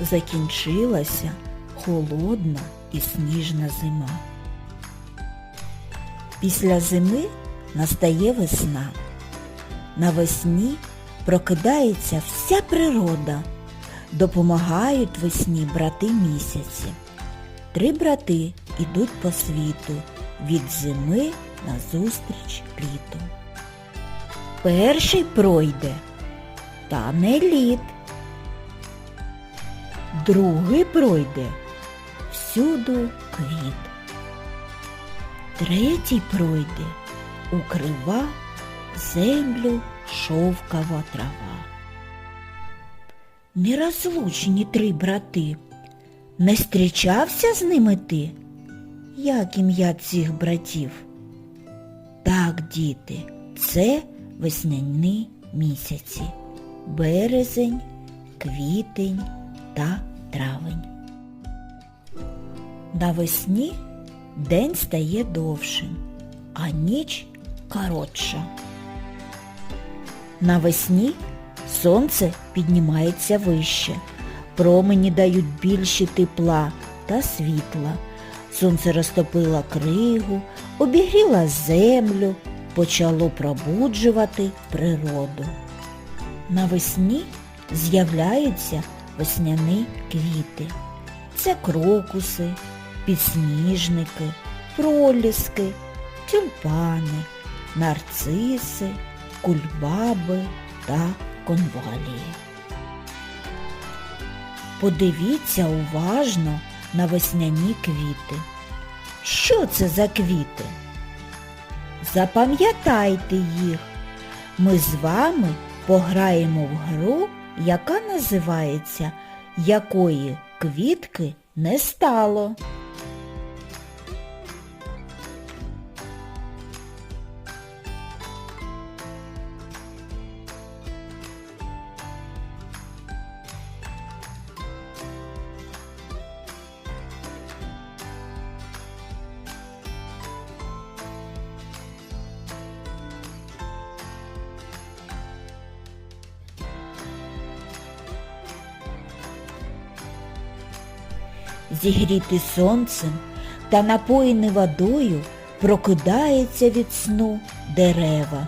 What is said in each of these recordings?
закінчилася холодна і сніжна зима. Після зими настає весна. Навесні прокидається вся природа. Допомагають весні брати місяці. Три брати ідуть по світу від зими назустріч літу. Перший пройде, та не лід. Другий пройде, всюду квіт. Третій пройде, укрива землю шовкова трава. Нерозлучні три брати. Не зустрічався з ними ти? Як ім'я цих братів? Так, діти, це весняні місяці. Березень, квітень та травень. Навесні день стає довшим, а ніч коротша. Навесні сонце піднімається вище, промені дають більше тепла та світла. Сонце розтопило кригу, обігріло землю, почало пробуджувати природу. Навесні з'являються весняні квіти. Це крокуси, підсніжники, проліски, тюльпани, нарциси, кульбаби та конвалії. Подивіться уважно на весняні квіти. Що це за квіти? Запам'ятайте їх. Ми з вами пограємо в гру, яка називається Якої квітки не стало. Зігріти сонцем та напоїни водою прокидається від сну дерева.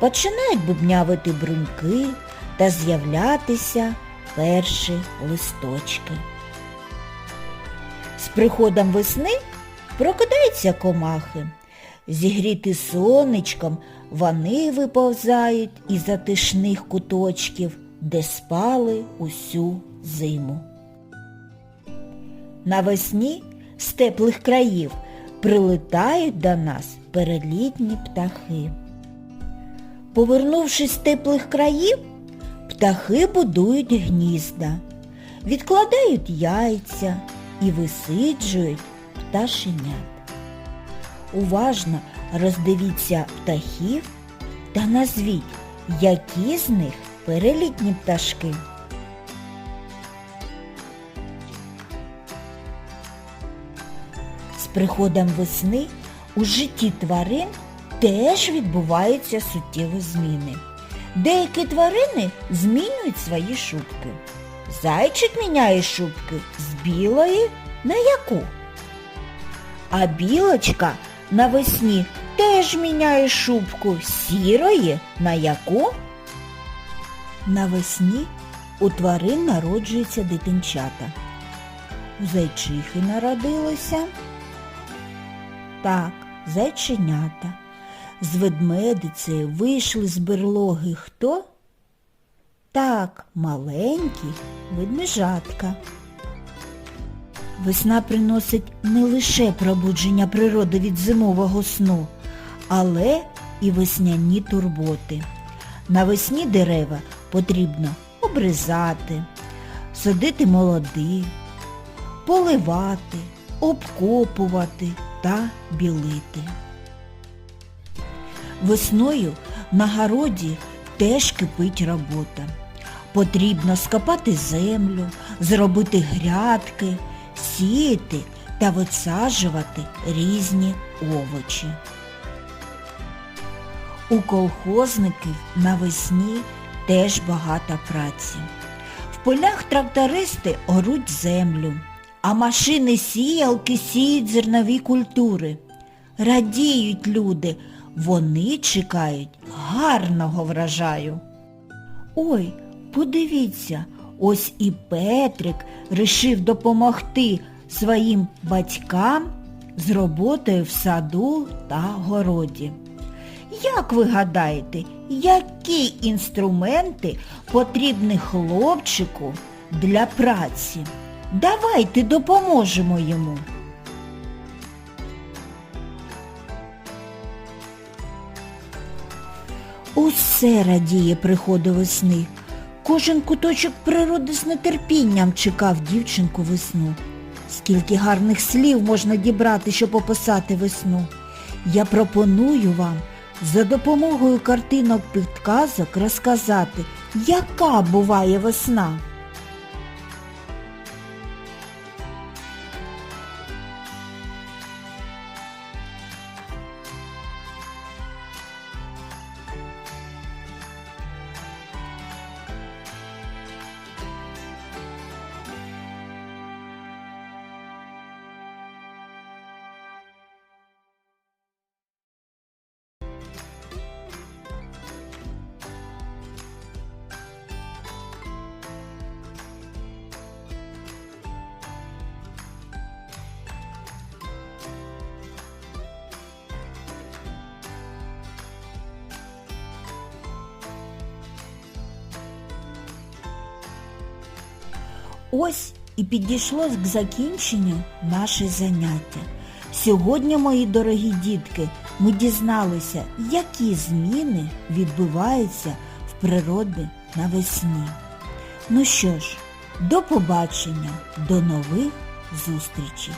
Починають бубнявити бруньки та з'являтися перші листочки. З приходом весни прокидаються комахи. Зігріти сонечком вони виповзають із затишних куточків, де спали усю зиму. Навесні з теплих країв прилетають до нас перелітні птахи. Повернувшись з теплих країв, птахи будують гнізда, відкладають яйця і висиджують пташенят. Уважно роздивіться птахів та назвіть, які з них перелітні пташки. Приходом весни у житті тварин теж відбуваються суттєві зміни. Деякі тварини змінюють свої шубки. Зайчик міняє шубки з білої на яку? А білочка навесні теж міняє шубку сірої на яку? Навесні у тварин народжуються дитинчата. У зайчихи народилося. Так, зайченята. З ведмедицею вийшли з берлоги хто? Так, маленькі ведмежатка. Весна приносить не лише пробудження природи від зимового сну, але і весняні турботи. Навесні дерева потрібно обрізати, садити молоді, поливати, обкопувати та білити. Весною на городі теж кипить робота. Потрібно скопати землю, зробити грядки, сіяти та висаджувати різні овочі. У колхозників навесні теж багато праці. В полях трактористи оруть землю, а машини сіялки сіють зернові культури. Радіють люди, вони чекають гарного врожаю. Ой, подивіться, ось і Петрик рішив допомогти своїм батькам з роботою в саду та городі. Як ви гадаєте, які інструменти потрібні хлопчику для праці? Давайте допоможемо йому. Усе радіє приходу весни. Кожен куточок природи з нетерпінням чекав дівчинку весну. Скільки гарних слів можна дібрати, щоб описати весну. Я пропоную вам за допомогою картинок підказок розказати, яка буває весна. Ось і підійшло к закінченню наше заняття. Сьогодні, мої дорогі дітки, ми дізналися, які зміни відбуваються в природі навесні. Ну що ж, до побачення, до нових зустрічей!